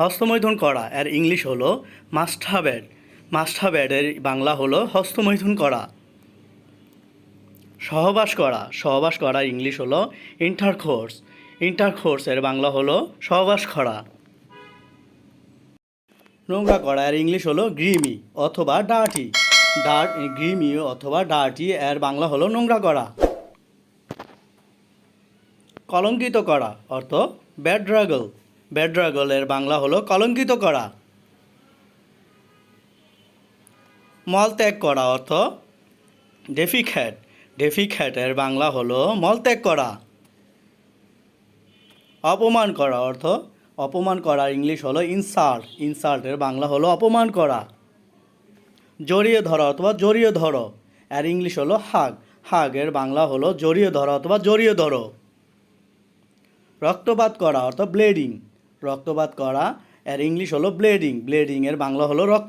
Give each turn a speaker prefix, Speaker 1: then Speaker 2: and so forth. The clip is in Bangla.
Speaker 1: হস্তমৈথুন করা, এর ইংলিশ হলো মাস্টারব্যাড মাস্টারব্যাডের বাংলা হলো হস্তমৈথুন করা। সহবাস করা সহবাস করা ইংলিশ হলো ইন্টারকোর্স। ইন্টারকোর্স এর বাংলা হলো সহবাস করা। নোংরা করা, এর ইংলিশ হলো গ্রিমি অথবা ডার্টি। ডার্ট গ্রিমি অথবা ডার্টি, এর বাংলা হলো নোংরা করা। কলঙ্কিত করা, অর্থ ব্যাড্রাগল ব্যাড্রাগল। এর বাংলা হলো কলঙ্কিত করা। মলত্যাগ করা অর্থ ডেফিখ্যাট। ডেফিখ্যাট এর বাংলা হলো মলত্যাগ করা। অপমান করা অর্থ অপমান করা, ইংলিশ হলো ইনসাল্ট ইনসাল্টের বাংলা হলো অপমান করা। জড়িয়ে ধরা অথবা জড়িয়ে ধরো। এর ইংলিশ হলো হাগ হাগ এর বাংলা হলো জড়িয়ে ধরা অথবা জড়িয়ে ধরো। রক্তপাত করা অর্থাৎ ব্লেডিং রক্তপাত করা এর ইংলিশ হলো ব্লেডিং ব্লেডিংয়ের বাংলা হলো রক্ত